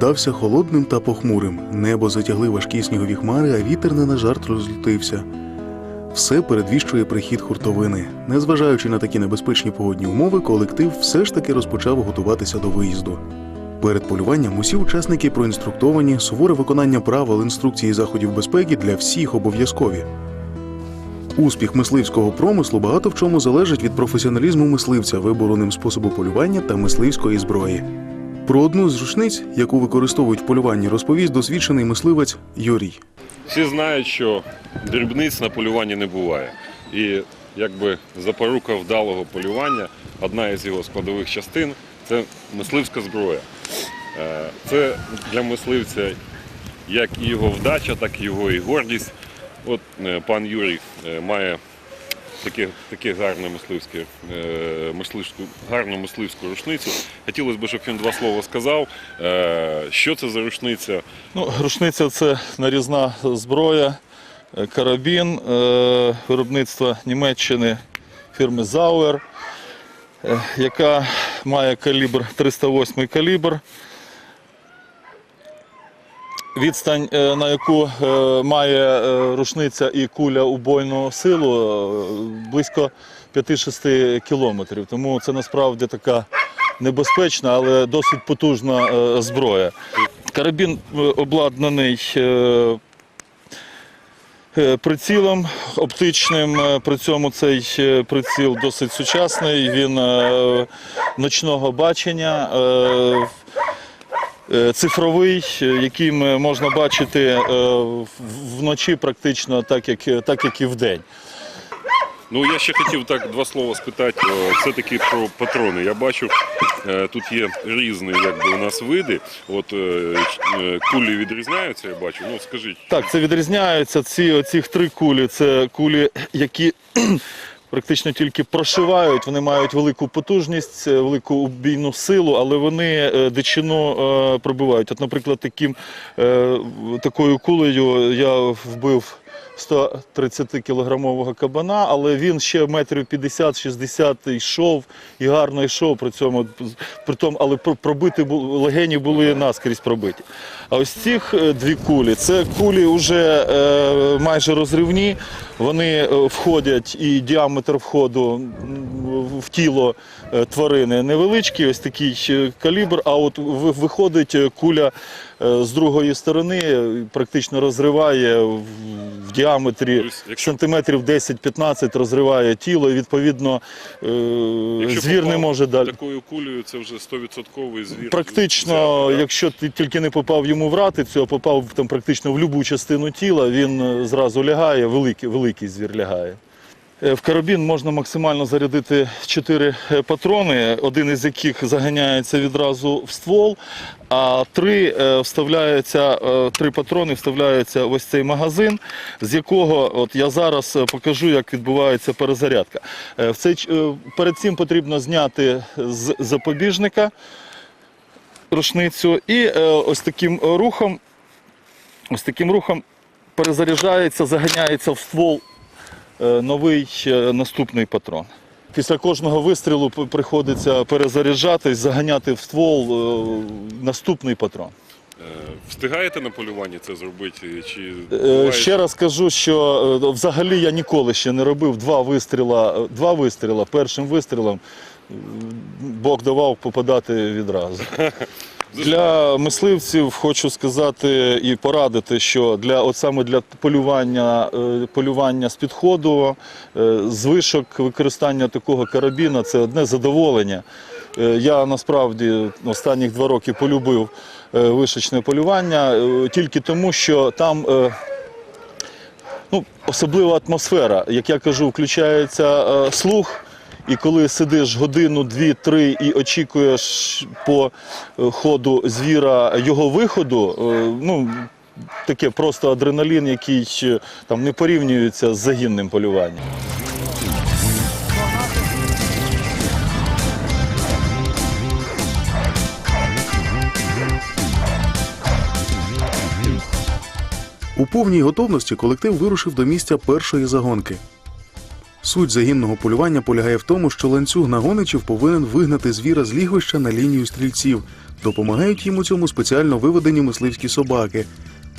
вдався холодним та похмурим. Небо затягли важкі снігові хмари, а вітер не на жарт розлютився. Все передвіщує прихід хуртовини. Незважаючи на такі небезпечні погодні умови, колектив все ж таки розпочав готуватися до виїзду. Перед полюванням усі учасники проінструктовані, суворе виконання правил інструкції заходів безпеки для всіх обов'язкові. Успіх мисливського промислу багато в чому залежить від професіоналізму мисливця, вибору ним способу полювання та мисливської зброї. Про одну з рушниць, яку використовують в полюванні, розповість досвідчений мисливець Юрій. Всі знають, що дрібниць на полюванні не буває. І якби запорука вдалого полювання, одна із його складових частин це мисливська зброя. Е, Це для мисливця як його вдача, так і його і гордість. От е, пан Юрій е, має таке, таке гарне мисливське, мисливську, гарну мисливську рушницю. Хотілося б, щоб він два слова сказав. Е, Що це за рушниця? Ну, рушниця це нарізна зброя, е, карабін е, виробництва Німеччини фірми е, яка має калібр 308 калібр. Відстань, е, на яку е, має е, рушниця і куля убойну силу, близько 5-6 кілометрів. Тому це насправді така небезпечна, але досить потужна зброя. Карабін обладнаний прицілом оптичним. При цьому цей приціл досить сучасний. Він ночного бачення. Е, Цифровий, е, яким можна бачити е, вночі практично так, як, так, як і вдень. Ну я ще хотів так два слова спитати. е, Все-таки про патрони. Я бачу, тут є різні якби, у нас види. От кулі відрізняються, я бачу. Ну скажіть, Так, це відрізняються. Ці оці три кулі це кулі, які практично тільки прошивають. Вони мають велику потужність, е, велику убійну силу, але вони е, дичину е, пробивають. От, наприклад, таким, такою кулею я вбив 130-кілограмового кабана, але він ще метрів 50-60 йшов і гарно йшов при цьому. При тому, але про- пробити легені були наскрізь пробиті. А ось цих е, дві кулі це кулі вже е, майже розривні. Вони е, входять і діаметр входу в тіло е, тварини невеличкий, ось такий е, калібр. А от виходить е, куля з другої сторони, практично розриває в- діаметрі Тобто, сантиметрів 10-15 розриває тіло, і відповідно якщо звір не може далі. такою кулею, це вже 100% звір. Практично, взяти, якщо ти тільки не попав йому в ратицю, а попав там практично в будь-яку частину тіла, він зразу лягає, великий, великий звір лягає. Е, В карабін можна максимально зарядити 4 патрони, один із яких заганяється відразу в ствол, а три е, вставляються, е, три патрони вставляються в ось цей магазин, з якого от я зараз е, покажу, як відбувається перезарядка. Е, В цей, е, перед цим потрібно зняти з запобіжника рушницю і е, ось таким е, рухом, ось таким рухом перезаряджається, заганяється в ствол е, новий е, наступний патрон. Після кожного вистрілу приходиться перезаряджатись, заганяти в ствол е, наступний патрон. Е, Встигаєте на полюванні це зробити? Чи Е, буває, Ще раз кажу, що е, взагалі я ніколи ще не робив два вистріла. е, Два вистріла. Першим вистрілом е, Бог давав попадати відразу. Для мисливців хочу сказати і порадити, що для от саме для полювання, е, полювання з підходу, е, звишок використання такого карабіна це одне задоволення. Е, Я насправді останніх два роки полюбив вишечне полювання тільки тому, що там ну, особлива атмосфера. Як я кажу, включається слух. І коли сидиш годину, дві, три і очікуєш по е, ходу звіра його виходу, е, ну таке просто адреналін, який е, там не порівнюється з загінним полюванням. У повній готовності колектив вирушив до місця першої загонки. Суть загінного полювання полягає в тому, що ланцюг нагоничів повинен вигнати звіра з лігвища на лінію стрільців, Допомагають їм у цьому спеціально виведені мисливські собаки.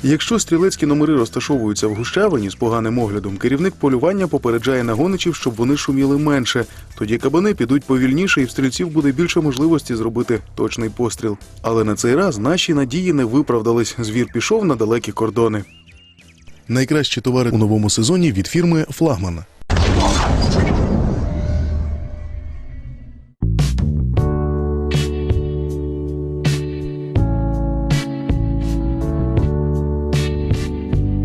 Якщо стрілецькі номери розташовуються в гущавині з поганим оглядом, керівник полювання попереджає нагоничів, щоб вони шуміли менше. Тоді кабани підуть повільніше, і в стрільців буде більше можливості зробити точний постріл. Але на цей раз наші надії не виправдались. Звір пішов на далекі кордони. Найкращі товари у новому сезоні від фірми Флагман. long.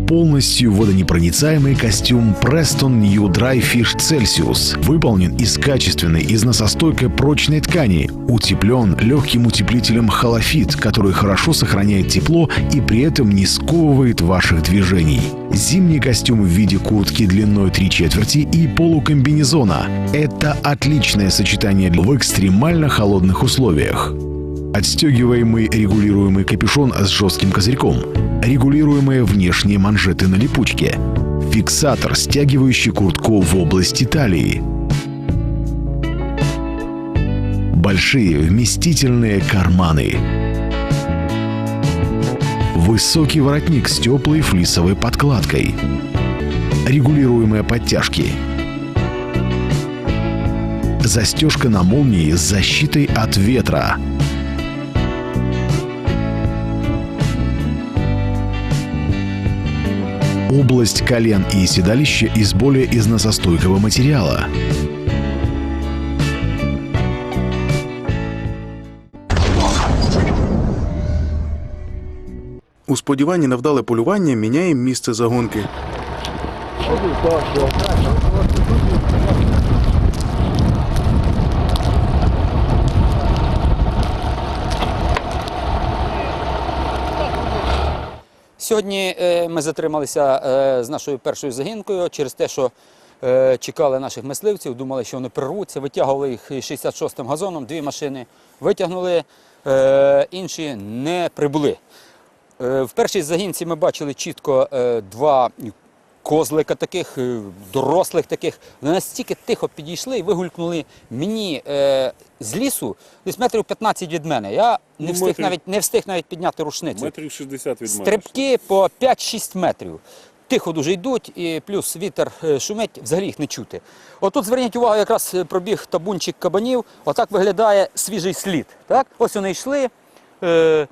Полностью водонепроницаемый костюм Preston New Dry Fish Celsius выполнен из качественной износостойкой прочной ткани, утеплен легким утеплителем холофит, который хорошо сохраняет тепло и при этом не сковывает ваших движений. Зимний костюм в виде куртки длиной 3 четверти и полукомбинезона – это отличное сочетание в экстремально холодных условиях. Отстегиваемый регулируемый капюшон с жестким козырьком, регулируемые внешние манжеты на липучке, фиксатор, стягивающий куртку в области талии, большие вместительные карманы, высокий воротник с теплой флисовой подкладкой, регулируемые подтяжки, застежка на молнии с защитой от ветра – область колен и седалища из более износостойкого материала. У сподіванні на вдале полювання міняємо місце загонки. Сьогодні е, ми затрималися е, з нашою першою загінкою через те, що е, чекали наших мисливців, думали, що вони прорвуться, витягували їх 66-м газоном, дві машини витягнули, інші не прибули. В першій загінці ми бачили чітко два козлика таких, е, дорослих таких. Вони настільки тихо підійшли і вигулькнули мені е, з лісу, десь метрів 15 від мене. Я не Ну, встиг метрів- навіть не встиг навіть підняти рушницю. Метрів 60 від мене. Стрибки по 5-6 метрів. Тихо дуже йдуть, і плюс вітер е, шумить, взагалі їх не чути. Отут зверніть увагу, якраз е, пробіг табунчик кабанів. Отак виглядає свіжий слід. Так? Ось вони йшли,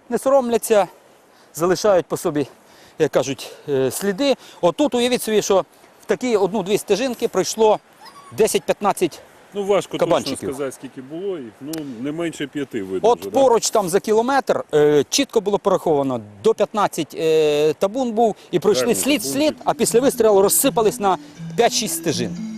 не соромляться, залишають по собі, як кажуть, е, сліди. Отут уявіть собі, що в такі одну-дві стежинки пройшло 10-15 Ну важко Кабанчиків. точно сказати, скільки було їх. Ну не менше п'яти видно. От вже, поруч там за кілометр е, чітко було пораховано, до 15 е, табун був і пройшли Гарний слід табун. слід, а після вистрілу розсипались на 5-6 стежин.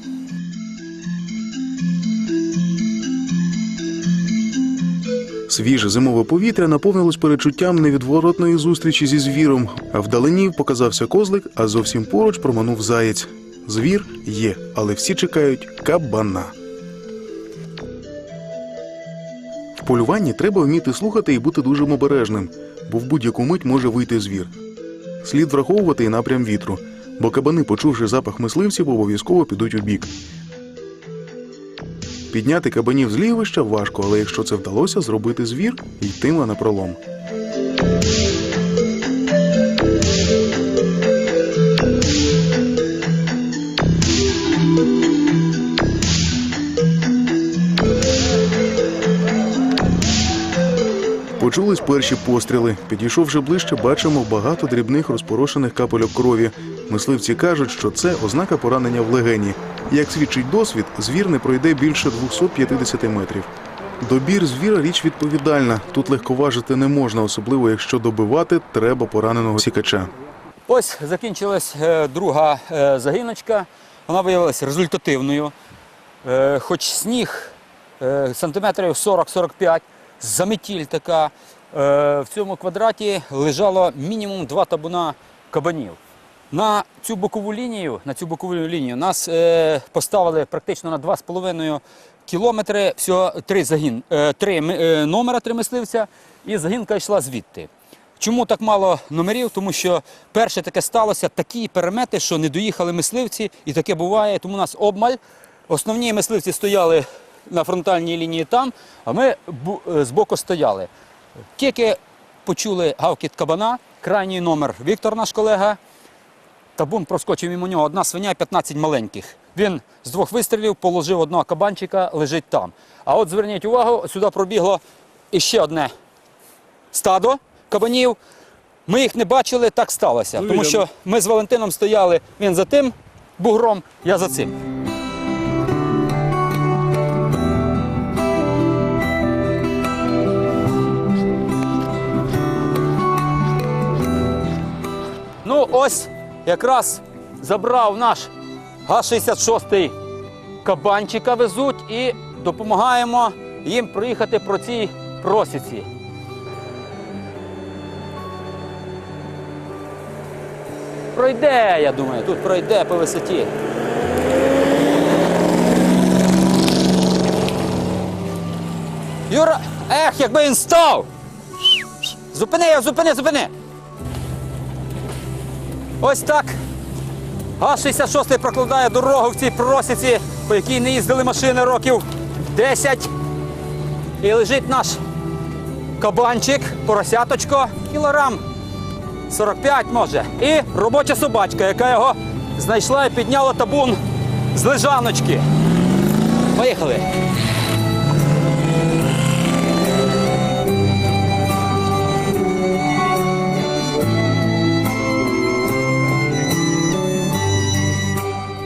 Свіже зимове повітря наповнилось перечуттям невідворотної зустрічі зі звіром. Вдалині показався козлик, а зовсім поруч проманув заєць. Звір є, але всі чекають кабана. В полюванні треба вміти слухати і бути дуже обережним, бо в будь-яку мить може вийти звір. Слід враховувати і напрям вітру, бо кабани, почувши запах мисливців, обов'язково підуть у бік. Підняти кабанів з лігвища важко, але якщо це вдалося, зробити звір йтиме на пролом. Почулись перші постріли. Підійшовши ближче, бачимо багато дрібних розпорошених капельок крові. Мисливці кажуть, що це ознака поранення в легені. Як свідчить досвід, звір не пройде більше 250 метрів. Добір звіра річ відповідальна. Тут легковажити не можна, особливо якщо добивати треба пораненого сікача. Ось закінчилась е, друга е, загіночка. Вона виявилася результативною. Е, хоч сніг сантиметрів 40-45, заметіль така. В цьому квадраті лежало мінімум два табуна кабанів. На цю бокову лінію, на цю бокову лінію нас е, поставили практично на 2,5 кілометри, всього три загін, е, три е, номера, три мисливця, і загінка йшла звідти. Чому так мало номерів? Тому що перше таке сталося, такі перемети, що не доїхали мисливці, і таке буває, тому у нас обмаль. Основні мисливці стояли на фронтальній лінії там, а ми е, збоку стояли. Тільки почули гавкіт кабана, крайній номер Віктор, наш колега. Табун проскочив мимо нього одна свиня і 15 маленьких. Він з двох вистрілів положив одного кабанчика, лежить там. А от зверніть увагу, сюди пробігло іще одне стадо кабанів. Ми їх не бачили, так сталося. Тому що ми з Валентином стояли, він за тим бугром, я за цим. Ну, ось якраз забрав наш Га-66 кабанчика везуть і допомагаємо їм проїхати по цій просіці. Пройде, я думаю, тут пройде по висоті. Юра, ех, якби він став! Зупини зупини, зупини! Ось так. Га-66 прокладає дорогу в цій просіці, по якій не їздили машини років 10. І лежить наш кабанчик, поросяточко, кілограм 45 може. І робоча собачка, яка його знайшла і підняла табун з лежаночки. Поїхали.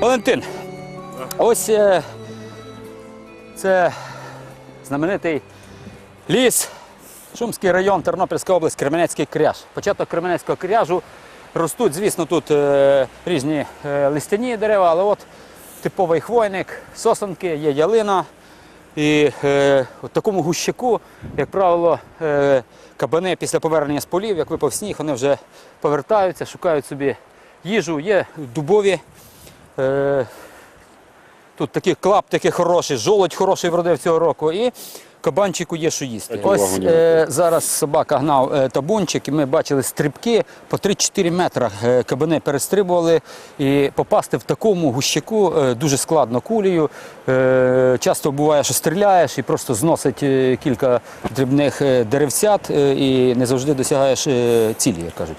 Валентин, ось е, це знаменитий ліс, Шумський район, Тернопільська область, Кременецький кряж. Початок Кременецького кряжу ростуть, звісно, тут е, різні е, листяні дерева, але от типовий хвойник, сосенки, є ялина. І е, в такому гущаку, як правило, е, кабани після повернення з полів, як випав сніг, вони вже повертаються, шукають собі їжу, є дубові. Е, тут такі клаптики хороші, жолудь хороший вродив цього року. І кабанчику є що їсти. Так, Ось е, зараз собака гнав е, табунчик, і ми бачили стрибки по 3-4 метри. Е, кабани перестрибували. І попасти в такому гущаку е, дуже складно кулею. Е, часто буває, що стріляєш і просто зносить е, кілька дрібних е, деревцят е, і не завжди досягаєш е, цілі, як кажуть.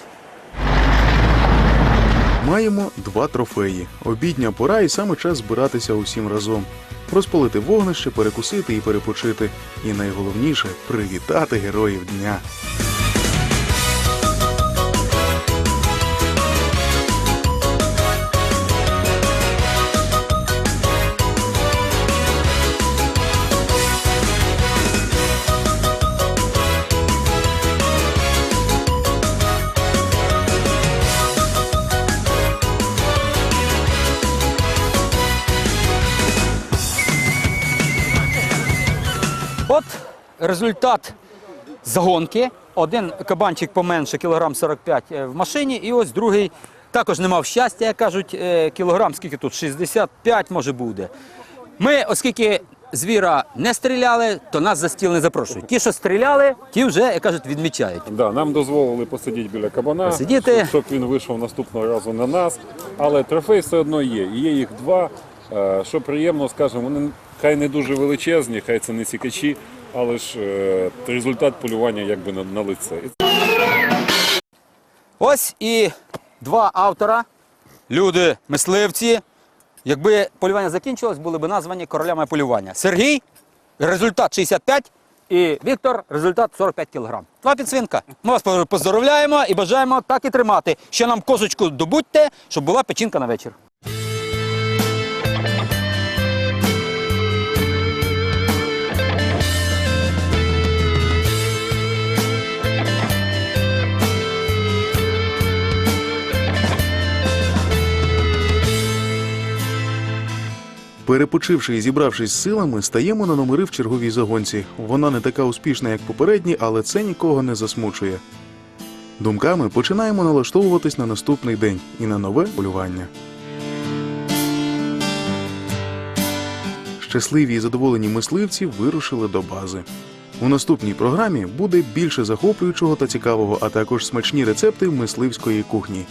Маємо два трофеї. Обідня пора і саме час збиратися усім разом. Розпалити вогнище, перекусити і перепочити. І найголовніше привітати героїв дня. От результат загонки. Один кабанчик поменше, кілограм 45 е, в машині, і ось другий також не мав щастя, як кажуть, е, кілограм, скільки тут? 65 може буде. Ми, оскільки звіра не стріляли, то нас за стіл не запрошують. Ті, що стріляли, ті вже, як кажуть, відмічають. Да, нам дозволили посидіти біля кабана, Посидіти. щоб- щоб він вийшов наступного разу на нас. Але трофей все одно є. І є їх два. Е, Що приємно, скажімо, вони хай не дуже величезні, хай це не сікачі, але ж е, результат полювання якби на, лице. Ось і два автора, люди, мисливці. Якби полювання закінчилось, були б названі королями полювання. Сергій, результат 65, і Віктор, результат 45 кілограм. Два підсвинка. Ми вас поздоровляємо і бажаємо так і тримати. Ще нам козочку добудьте, щоб була печінка на вечір. Перепочивши і зібравшись з силами, стаємо на номери в черговій загонці. Вона не така успішна, як попередні, але це нікого не засмучує. Думками починаємо налаштовуватись на наступний день і на нове полювання. Щасливі і задоволені мисливці вирушили до бази. У наступній програмі буде більше захоплюючого та цікавого, а також смачні рецепти мисливської кухні.